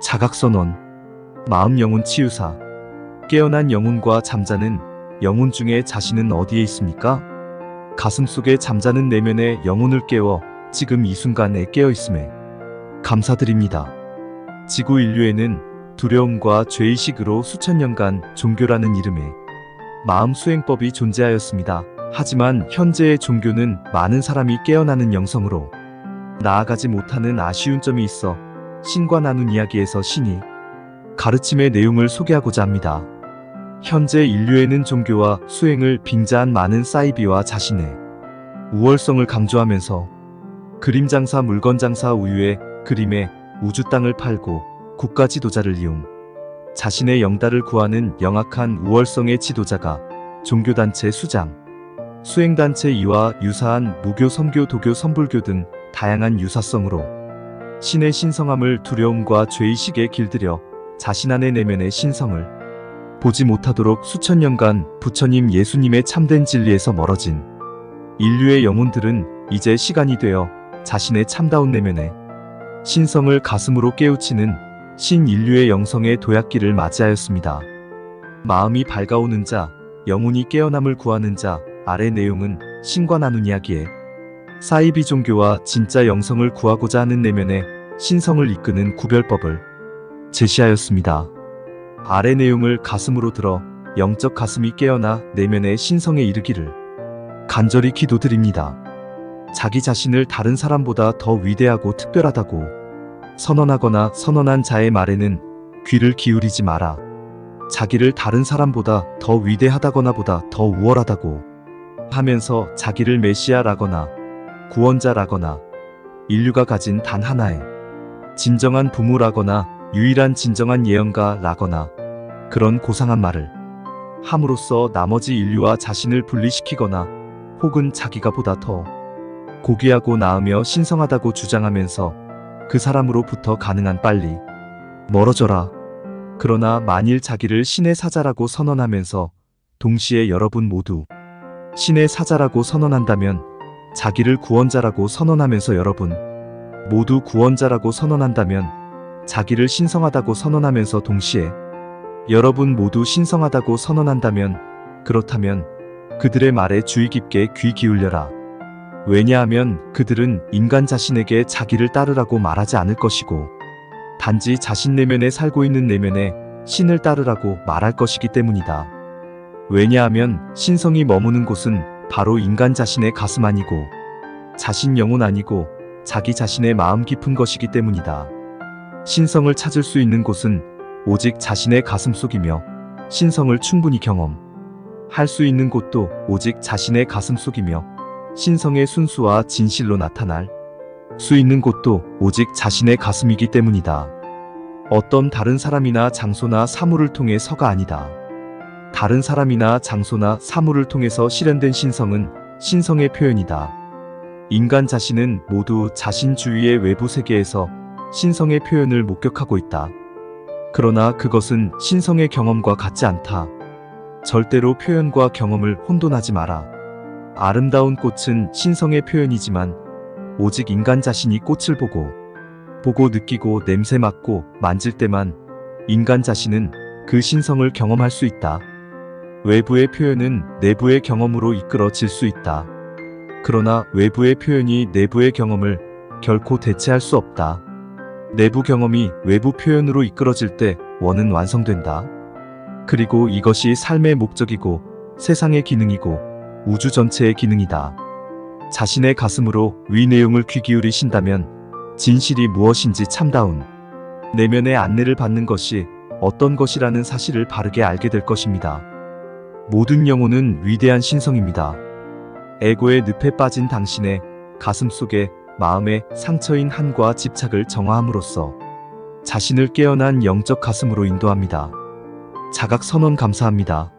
자각선언, 마음 영혼 치유사, 깨어난 영혼과 잠자는 영혼 중에 자신은 어디에 있습니까? 가슴 속에 잠자는 내면의 영혼을 깨워 지금 이 순간에 깨어 있음에 감사드립니다. 지구 인류에는 두려움과 죄의식으로 수천 년간 종교라는 이름의 마음 수행법이 존재하였습니다. 하지만 현재의 종교는 많은 사람이 깨어나는 영성으로 나아가지 못하는 아쉬운 점이 있어 신과 나눈 이야기에서 신이 가르침의 내용을 소개하고자 합니다. 현재 인류에는 종교와 수행을 빙자한 많은 사이비와 자신의 우월성을 강조하면서 그림 장사, 물건 장사, 우유에 그림에 우주 땅을 팔고 국가 지도자를 이용 자신의 영달을 구하는 영악한 우월성의 지도자가 종교단체 수장, 수행단체 이와 유사한 무교, 선교, 도교, 선불교 등 다양한 유사성으로 신의 신성함을 두려움과 죄의식에 길들여 자신 안의 내면의 신성을 보지 못하도록 수천 년간 부처님 예수님의 참된 진리에서 멀어진 인류의 영혼들은 이제 시간이 되어 자신의 참다운 내면의 신성을 가슴으로 깨우치는 신인류의 영성의 도약기를 맞이하였습니다. 마음이 밝아오는 자, 영혼이 깨어남을 구하는 자, 아래 내용은 신과 나눈 이야기에 사이비 종교와 진짜 영성을 구하고자 하는 내면의 신성을 이끄는 구별법을 제시하였습니다. 아래 내용을 가슴으로 들어 영적 가슴이 깨어나 내면의 신성에 이르기를 간절히 기도드립니다. 자기 자신을 다른 사람보다 더 위대하고 특별하다고 선언하거나 선언한 자의 말에는 귀를 기울이지 마라. 자기를 다른 사람보다 더 위대하다거나 보다 더 우월하다고 하면서 자기를 메시아라거나 구원자라거나 인류가 가진 단 하나의 진정한 부모라거나 유일한 진정한 예언가라거나 그런 고상한 말을 함으로써 나머지 인류와 자신을 분리시키거나 혹은 자기가 보다 더 고귀하고 나으며 신성하다고 주장하면서 그 사람으로부터 가능한 빨리 멀어져라. 그러나 만일 자기를 신의 사자라고 선언하면서 동시에 여러분 모두 신의 사자라고 선언한다면 자기를 구원자라고 선언하면서 여러분 모두 구원자라고 선언한다면 자기를 신성하다고 선언하면서 동시에 여러분 모두 신성하다고 선언한다면 그렇다면 그들의 말에 주의 깊게 귀 기울여라. 왜냐하면 그들은 인간 자신에게 자기를 따르라고 말하지 않을 것이고 단지 자신 내면에 살고 있는 내면에 신을 따르라고 말할 것이기 때문이다. 왜냐하면 신성이 머무는 곳은 바로 인간 자신의 가슴 아니고 자신 영혼 아니고 자기 자신의 마음 깊은 것이기 때문이다. 신성을 찾을 수 있는 곳은 오직 자신의 가슴 속이며 신성을 충분히 경험 할 수 있는 곳도 오직 자신의 가슴 속이며 신성의 순수와 진실로 나타날 수 있는 곳도 오직 자신의 가슴이기 때문이다. 어떤 다른 사람이나 장소나 사물을 통해 서가 아니다. 다른 사람이나 장소나 사물을 통해서 실현된 신성은 신성의 표현이다. 인간 자신은 모두 자신 주위의 외부 세계에서 신성의 표현을 목격하고 있다. 그러나 그것은 신성의 경험과 같지 않다. 절대로 표현과 경험을 혼돈하지 마라. 아름다운 꽃은 신성의 표현이지만 오직 인간 자신이 꽃을 보고 보고 느끼고 냄새 맡고 만질 때만 인간 자신은 그 신성을 경험할 수 있다. 외부의 표현은 내부의 경험으로 이끌어질 수 있다. 그러나 외부의 표현이 내부의 경험을 결코 대체할 수 없다. 내부 경험이 외부 표현으로 이끌어질 때 원은 완성된다. 그리고 이것이 삶의 목적이고 세상의 기능이고 우주 전체의 기능이다. 자신의 가슴으로 위 내용을 귀 기울이신다면 진실이 무엇인지 참다운 내면의 안내를 받는 것이 어떤 것이라는 사실을 바르게 알게 될 것입니다. 모든 영혼은 위대한 신성입니다. 에고의 늪에 빠진 당신의 가슴 속에 마음의 상처인 한과 집착을 정화함으로써 자신을 깨어난 영적 가슴으로 인도합니다. 자각 선언 감사합니다.